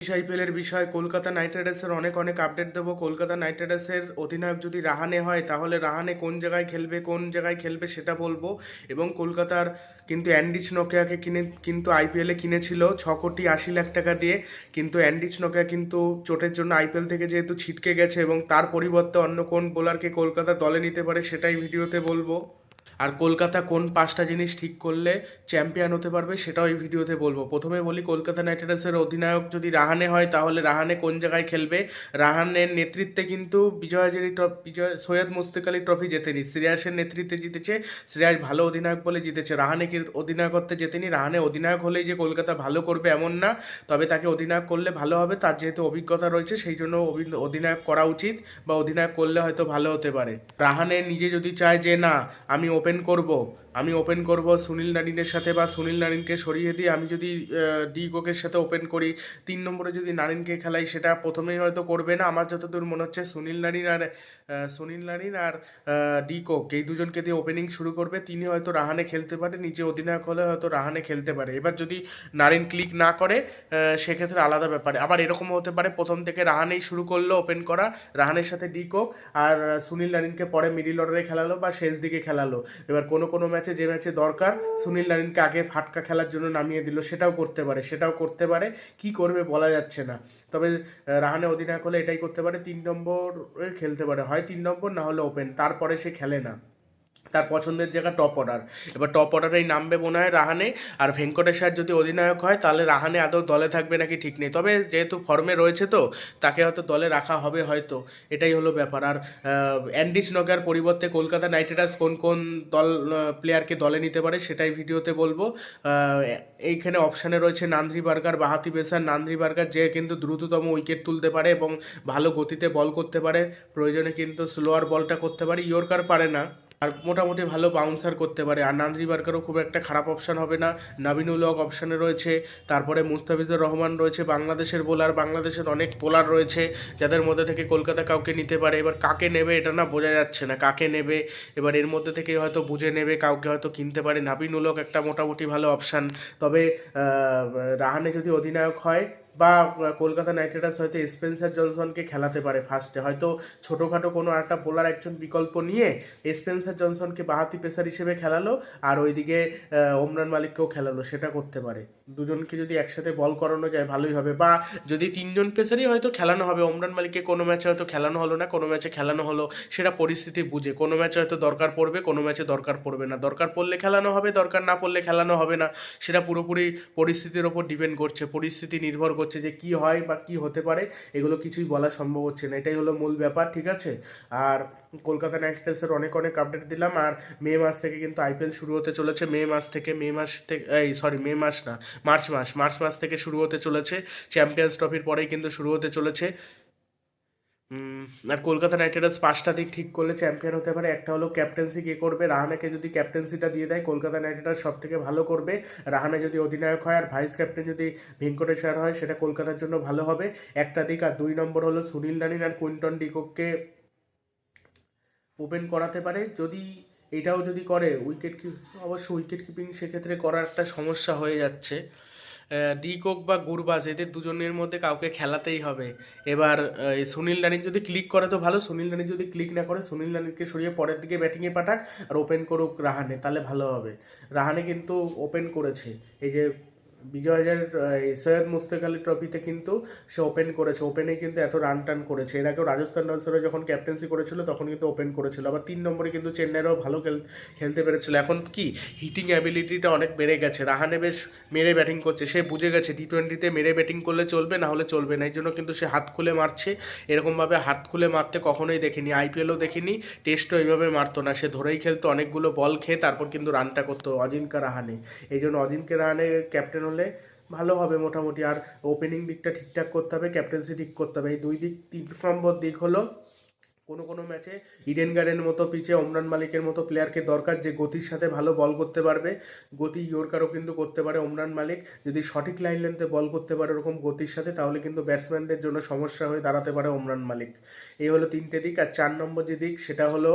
আইপিএলের বিষয়, কলকাতা নাইট রাইডার্সের অনেক অনেক আপডেট দেবো। কলকাতা নাইট রাইডার্সের অধিনায়ক যদি রাহানে হয়, তাহলে রাহানে কোন জায়গায় খেলবে, কোন জায়গায় খেলবে সেটা বলব। এবং কলকাতার কিন্তু অ্যান্ডিচ নোকিয়াকে কিনে, কিন্তু আইপিএলে কিনেছিল ছ কোটি আশি লাখ টাকা দিয়ে। কিন্তু অ্যান্ডিচ নোকিয়া কিন্তু চোটের জন্য আইপিএল থেকে যেহেতু ছিটকে গেছে এবং তার পরিবর্তে অন্য কোন বোলারকে কলকাতা দলে নিতে পারে সেটাই ভিডিওতে বলব। আর কলকাতা কোন পাঁচটা জিনিস ঠিক করলে চ্যাম্পিয়ন হতে পারবে সেটাও এই ভিডিওতে বলব। প্রথমে বলি, কলকাতা নাইট রাইডার্সের অধিনায়ক যদি রাহানে হয়, তাহলে রাহানে কোন জায়গায় খেলবে? রাহানের নেতৃত্বে কিন্তু বিজয় হাজারি ট্রফি, বিজয়, সৈয়দ মুস্তিক আলী ট্রফি জেতেনি। শ্রেয়াসের নেতৃত্বে জিতেছে, শ্রেয়াস ভালো অধিনায়ক বলে জিতেছে। রাহানে কি অধিনায়কত্বে জেতেনি? রাহানে অধিনায়ক হলেই যে কলকাতা ভালো করবে এমন না, তবে তাকে অধিনায়ক করলে ভালো হবে, তার যেহেতু অভিজ্ঞতা রয়েছে, সেই জন্য অধিনায়ক করা উচিত বা অধিনায়ক করলে হয়তো ভালো হতে পারে। রাহানে নিজে যদি চায় যে, না, আমি ওপেন করব। আমি ওপেন করব সুনীল নারিনের সাথে বা সুনীল নারিনকে সরিয়ে দিয়ে আমি যদি ডি কোকের সাথে ওপেন করি, তিন নম্বরে যদি নারিনকে খেলাই সেটা প্রথমেই হয়তো করবে না। আমার যতদূর মনে হচ্ছে সুনীল নারিন আর সুনীল নারিন আর ডি কোক এই দুজনকে দিয়ে ওপেনিং শুরু করবে। তিনি হয়তো রাহানে খেলতে পারে, নিজে অধিনায়ক হলে হয়তো রাহানে খেলতে পারে। এবার যদি নারিন ক্লিক না করে সেক্ষেত্রে আলাদা ব্যাপারে। আবার এরকম হতে পারে, প্রথম থেকে রাহানেই শুরু করল ওপেন করা, রাহানের সাথে ডি কোক আর সুনীল নারিনকে পরে মিডিল অর্ডারে খেলালো বা শেষ দিকে খেলালো। এবার কোনো কোনো ম্যাচে যে ম্যাচে দরকার সুনীল নারিনকে আগে ফাটকা খেলার জন্য নামিয়ে দিল, সেটাও করতে পারে, সেটাও করতে পারে, কি করবে বলা যাচ্ছে না। তবে রাহানে অধিনায়ক হলে এটাই করতে পারে, তিন নম্বর খেলতে পারে, হয় তিন নম্বর না হলে ওপেন, তারপরে সে খেলে না। তার পছন্দের জায়গা টপ অর্ডার এবার টপ অর্ডারেই নামবে মনে হয় রাহানে। আর ভেঙ্কটেশ্বর যদি অধিনায়ক হয়, তাহলে রাহানে আদৌ দলে থাকবে নাকি ঠিক নেই। তবে যেহেতু ফর্মে রয়েছে তো, তাকে হয়তো দলে রাখা হবে হয়তো। এটাই হলো ব্যাপার। আর অ্যান্ডিস নগার পরিবর্তে কলকাতা নাইট রাইডার্স কোন কোন দল প্লেয়ারকে দলে নিতে পারে সেটাই ভিডিওতে বলব। এইখানে অপশানে রয়েছে নান্দ্রি বার্গার, বাহাতি বেসার নান্দ্রি বার্গার যে কিন্তু দ্রুততম উইকেট তুলতে পারে এবং ভালো গতিতে বল করতে পারে। প্রয়োজনে কিন্তু স্লোয়ার বলটা করতে পারে। ইয়র্কার পারে না। আর মোটামুটি ভালো বাউন্সার করতে পারে। আর নান্দ্রি বার্কারও খুব একটা খারাপ অপশান হবে না। নাবিনুল হক অপশানে রয়েছে। তারপরে মুস্তাফিজুর রহমান রয়েছে বাংলাদেশের বোলার বাংলাদেশের অনেক বোলার রয়েছে যাদের মধ্যে থেকে কলকাতা কাউকে নিতে পারে। এবার কাকে নেবে এটা না বোঝা যাচ্ছে না। কাকে নেবে? এবার এর মধ্যে থেকে হয়তো বুঝে নেবে, কাউকে হয়তো কিনতে পারে। নাবিনুল হক একটা মোটামুটি ভালো অপশান তবে রাহানে যদি অধিনায়ক হয় বা কলকাতা নাইট রাইডার্স হয়তো স্পেন্সার জনসনকে খেলাতে পারে ফার্স্টে হয়তো ছোটোখাটো কোনো একটা বোলার একজন বিকল্প নিয়ে স্পেন্সার জনসনকে বাহাতি পেসার হিসেবে খেলালো আর ওইদিকে ওমরান মালিককেও খেলালো, সেটা করতে পারে। দুজনকে যদি একসাথে বল করানো যায় ভালোই হবে। বা, যদি তিনজন পেসারই হয়তো খেলানো হবে, ওমরান মালিককে কোনো ম্যাচে হয়তো খেলানো হলো না, কোনো ম্যাচে খেলানো হলো, সেটা পরিস্থিতি বুঝে। কোনো ম্যাচে হয়তো দরকার পড়বে, কোনো ম্যাচে দরকার পড়বে না। দরকার পড়লে খেলানো হবে, দরকার না পড়লে খেলানো হবে না। সেটা পুরোপুরি পরিস্থিতির ওপর ডিপেন্ড করছে। পরিস্থিতি নির্ভর করছে যে কি হয় বা কি হতে পারে, এগুলো কিছুই বলা সম্ভব হচ্ছে না। এটাই হলো মূল ব্যাপার, ঠিক আছে? আর কলকাতা নাইট রাইডার্সের অনেক অনেক আপডেট দিলাম। আর মে মাস থেকে কিন্তু আইপিএল শুরু হতে চলেছে। মে মাস থেকে, মে মাস থেকে, এই সরি মে মাস না, মার্চ মাস মার্চ মাস থেকে শুরু হতে চলেছে। চ্যাম্পিয়ন্স ট্রফির পরেই কিন্তু শুরু হতে চলেছে। আর কলকাতা নাইট রাইডার্স পাঁচটা দিক ঠিক করলে চ্যাম্পিয়ন হতে পারে। একটা হলো ক্যাপ্টেন্সি কে করবে, রাহানাকে যদি ক্যাপ্টেন্সিটা দিয়ে দেয়, কলকাতা নাইট রাইডার্স সব থেকে ভালো করবে। রাহানা যদি অধিনায়ক হয় আর ভাইস ক্যাপ্টেন যদি ভেঙ্কটেশ্বর হয়, সেটা কলকাতার জন্য ভালো হবে। একটা দিক আর দুই নম্বর হলো সুনীল নারিন আর কুইন্টন ডিকোককে ওপেন করাতে পারে। যদি এটাও যদি করে উইকেট কি অবশ্য উইকেট কিপিং সেক্ষেত্রে করার একটা সমস্যা হয়ে যাচ্ছে। ডিকক বা গুরবাস এদের দুজনের মধ্যে কাউকে খেলাতেই হবে। এবার সুনীল রানি যদি ক্লিক করে তো ভালো, সুনীল রানি যদি ক্লিক না করে, সুনীল রানিকে সরিয়ে পরের দিকে ব্যাটিংয়ে পাঠাক আর ওপেন করুক রাহানে, তাহলে ভালো হবে। রাহানে কিন্তু ওপেন করেছে। এই যে বিজয় সৈয়দ মুস্তাক আলী ট্রফিতে কিন্তু সে ওপেন করেছে। ওপেনে কিন্তু এত রান টান করেছে। এর আগেও রাজস্থান রয়্যালসরা যখন ক্যাপ্টেন্সি করেছিল, তখন কিন্তু ওপেন করেছিল। আবার তিন নম্বরে কিন্তু চেন্নাইয়েরও ভালো খেল, খেলতে পেরেছিল। এখন কি? হিটিং অ্যাবিলিটিটা অনেক বেড়ে গেছে। রাহানে বেশ মেরে ব্যাটিং করছে। সে বুঝে গেছে টি টোয়েন্টিতে মেরে ব্যাটিং করলে চলবে, না হলে চলবে না। এই জন্য কিন্তু সে হাত খুলে মারছে। এরকমভাবে হাত খুলে মারতে কখনোই দেখিনি। আইপিএলও দেখিনি। টেস্টও এইভাবে মারতো না। সে ধরেই খেলতো, অনেকগুলো বল খেয়ে তারপর কিন্তু রানটা করতো অজিনকা রাহানে। এই জন্য অজিনকে রাহানে ক্যাপ্টেন হলে ভালো হবে মোটামুটি। আর ওপেনিং দিকটা ঠিকঠাক করতে হবে ক্যাপ্টেন্সি ঠিক করতে হবে। এই দুই দিক, তিন নম্বর দিক হলো কোনো কোনো ম্যাচে ইডেন গার্ডেনের মতো পিচে ওমরান মালিকের মতো প্লেয়ারকে দরকার যে গতির সাথে ভালো বল করতে পারবে। গতি ইয়র্কারও কিন্তু করতে পারে ওমরান মালিক যদি সঠিক লাইন লেন্থে বল করতে পারে ওরকম গতির সাথে, তাহলে কিন্তু ব্যাটসম্যানদের জন্য সমস্যা হয়ে দাঁড়াতে পারে ওমরান মালিক এই হলো তিনটে দিক। আর চার নম্বর যে দিক, সেটা হলো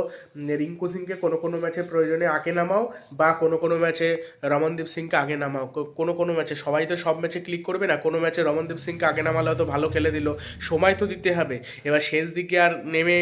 রিঙ্কু সিংকে কোনো কোনো ম্যাচে প্রয়োজনে আগে নামাও বা কোনো কোনো ম্যাচে রমনদীপ সিংকে আগে নামাও। কোনো কোনো ম্যাচে। সবাই তো সব ম্যাচে ক্লিক করবে না। কোনো ম্যাচে রমনদীপ সিংকে আগে নামালে হয়তো ভালো খেলে দিল। সময় তো দিতে হবে। এবার শেষ দিকে আর নেমে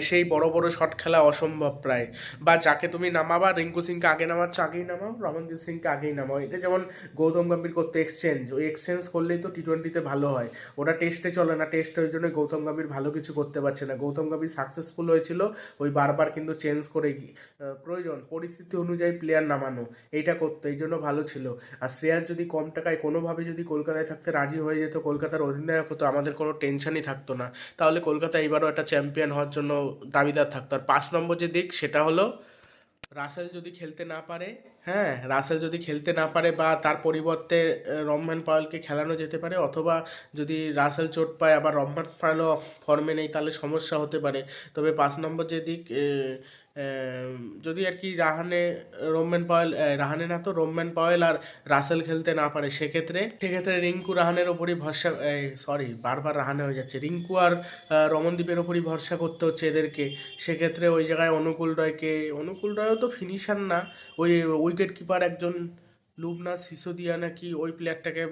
এসেই বড় বড় শট খেলা অসম্ভব প্রায়। বা যাকে তুমি নামাবা, রিঙ্কু সিংকে আগে নামাচ্ছ, আগেই নামাও, রমনদীপ সিংকে আগেই নামাও। এটা যেমন গৌতম গম্ভীর করতে এক্সচেঞ্জ ওই এক্সচেঞ্জ করলেই তো টি টোয়েন্টিতে ভালো হয়। ওটা টেস্টে চলে না টেস্টে ওই জন্য গৌতম গম্ভীর ভালো কিছু করতে পারছে না। গৌতম গম্ভীর সাকসেসফুল হয়েছিল, ওই বারবার কিন্তু চেঞ্জ করে প্রয়োজন, পরিস্থিতি অনুযায়ী প্লেয়ার নামানো, এইটা করতে, এই জন্য ভালো ছিল। আর শ্রেয়ার যদি কম টাকায় কোনোভাবে যদি কলকাতায় থাকতে রাজি হয়ে যেত, কলকাতার অধিনায়ক হতো, আমাদের কোনো টেনশনই থাকতো না। তাহলে কলকাতা এবারও একটা চ্যাম্পিয়ন হওয়ার জন্য দাবিদার থাকতো আর পাঁচ নম্বর যে দিক সেটা হলো রাসেল যদি খেলতে না পারে হ্যাঁ রাসেল যদি খেলতে না পারে বা তার পরিবর্তে রহমান পাওয়েলকে খেলানো যেতে পারে অথবা যদি রাসেল চোট পায় আবার রহমান পাওয়েলও ফর্মে নেই তাহলে সমস্যা হতে পারে। তবে পাঁচ নম্বর যে দিক এ, এ, যদি আর কি রাহানে রোম্যান পাওয়েল এ, রাহানে না তো রোম্যান পাওয়েল আর রাসেল খেলতে না পারে সেক্ষেত্রে সেক্ষেত্রে রিঙ্কু রাহানের ওপরই ভরসা সরি বারবার রাহানে হয়ে যাচ্ছে। রিঙ্কু আর রমনদ্বীপের ওপরই ভরসা করতে হচ্ছে এদেরকে। সেক্ষেত্রে ওই জায়গায় অনুকূল রয়কে অনুকূল রয়ও তো ফিনিশার না ওই ওই উইকেট কিপার একজন লুবনা সিসোদিয়া নাকি ওই প্লেয়ারটাকে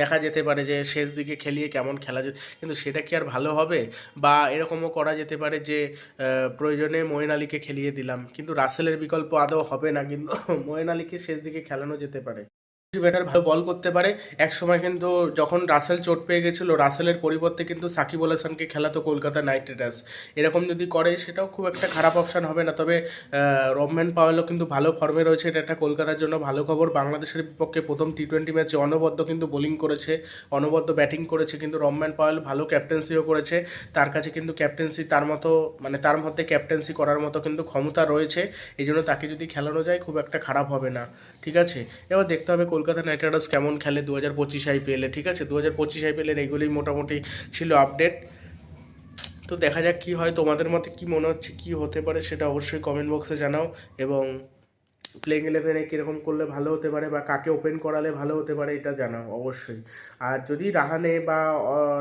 দেখা যেতে পারে যে শেষ দিকে খেলিয়ে কেমন খেলা যেত কিন্তু সেটা কি আর ভালো হবে? বা এরকমও করা যেতে পারে যে প্রয়োজনে মোয়েন আলীকে খেলিয়ে দিলাম। কিন্তু রাসেলের বিকল্প আদৌ হবে না। কিন্তু মোয়েন আলীকে শেষ দিকে খেলানো যেতে পারে। ব্যাটার ভালো বল করতে পারে। এক সময় কিন্তু যখন রাসেল চোট পেয়ে গেছিল, রাসেলের পরিবর্তে কিন্তু সাকিব আল হাসানকে খেলাতো কলকাতা নাইট রাইডার্স। এরকম যদি করে, সেটাও খুব একটা খারাপ অপশান হবে না। তবে রমম্যান পাওয়েলও কিন্তু ভালো ফর্মে রয়েছে। এটা একটা কলকাতার জন্য ভালো খবর। বাংলাদেশের বিপক্ষে প্রথম টি টোয়েন্টি ম্যাচে অনবদ্য কিন্তু বোলিং করেছে, অনবদ্য ব্যাটিং করেছে। কিন্তু রমম্যান পাওয়েল ভালো ক্যাপ্টেন্সিও করেছে। তার কাছে কিন্তু ক্যাপ্টেন্সি তার মতো মানে তার মধ্যে ক্যাপ্টেন্সি করার মতো কিন্তু ক্ষমতা রয়েছে। এই জন্য তাকে যদি খেলানো যায়, খুব একটা খারাপ হবে না। ঠিক আছে? এবার দেখতে হবে কলকাতা নাইট রাইডার্স কেমন খেলে দু হাজার পঁচিশ আইপিএলে ঠিক আছে? দু হাজার পঁচিশ আইপিএলের এইগুলোই মোটামুটি ছিল আপডেট তো দেখা যাক কী হয়, তোমাদের মতে কি মনে হচ্ছে, কি হতে পারে সেটা অবশ্যই কমেন্ট বক্সে জানাও এবং প্লেইং ইলেভেনে কীরকম করলে ভালো হতে পারে বা কাকে ওপেন করালে ভালো হতে পারে এটা জানাও অবশ্যই। আর যদি রাহানে বা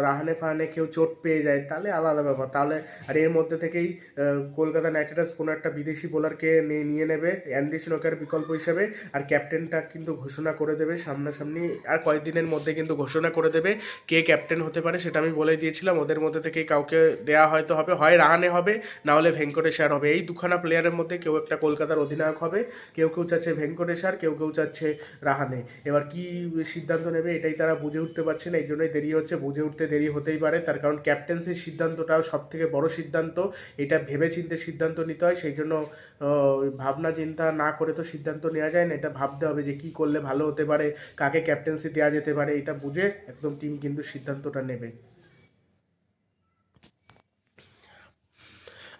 রাহানে ফাহানে কেউ চোট পেয়ে যায়, তাহলে আলাদা ব্যাপার। তাহলে, আর এর মধ্যে থেকেই কলকাতা নাইট রাইডার্স কোনো একটা বিদেশি বোলারকে নিয়ে নেবে অ্যান্ডি স্নোকের বিকল্প হিসেবে, আর ক্যাপ্টেনটা কিন্তু ঘোষণা করে দেবে সামনাসামনি, আর কয়েকদিনের মধ্যে কিন্তু ঘোষণা করে দেবে কে ক্যাপ্টেন হতে পারে, সেটা আমি বলে দিয়েছিলাম। ওদের মধ্যে থেকেই কাউকে দেওয়া হয়তো হবে, হয় রাহানে হবে, না হলে ভেঙ্কটেশ্বর হবে। এই দুখানা প্লেয়ারের মধ্যে কেউ একটা কলকাতার অধিনায়ক হবে কেউ কেউ চাচ্ছে ভেঙ্কটেশ্বর কেউ কেউ চাচ্ছে রাহানে। এবার কি সিদ্ধান্ত নেবে এটাই তারা বুঝে উঠতে পারছে না, এই জন্যই দেরি হচ্ছে, বুঝে উঠতে দেরি হতেই পারে। তার কারণ ক্যাপ্টেন্সির সিদ্ধান্তটাও সব থেকে বড় সিদ্ধান্ত, এটা ভেবে চিন্তে সিদ্ধান্ত নিতে হয়, সেই জন্য ভাবনা চিন্তা না করে তো সিদ্ধান্ত নেওয়া যায় না, এটা ভাবতে হবে যে কি করলে ভালো হতে পারে, কাকে ক্যাপ্টেন্সি দেওয়া যেতে পারে, এটা বুঝে একদম টিম কিন্তু সিদ্ধান্তটা নেবে।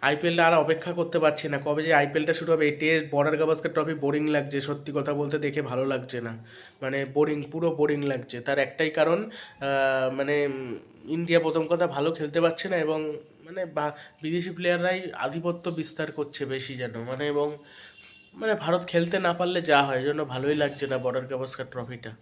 আইপিএলটা আর অপেক্ষা করতে পারছি না। কবে যে আইপিএলটা শুরু হবে, এই test Border Gavaskar trophy boring লাগছে, সত্যি কথা বলতে দেখে ভালো লাগছে না। মানে বোরিং পুরো বোরিং লাগছে। তার একটাই কারণ মানে ইন্ডিয়া প্রথম কথা ভালো খেলতে পারছে না এবং মানে বা, বিদেশি প্লেয়াররাই আধিপত্য বিস্তার করছে বেশি যেন। মানে এবং মানে ভারত খেলতে না পারলে যা হয় জন্য ভালোই লাগছে না বর্ডার গাভাস্কার ট্রফিটা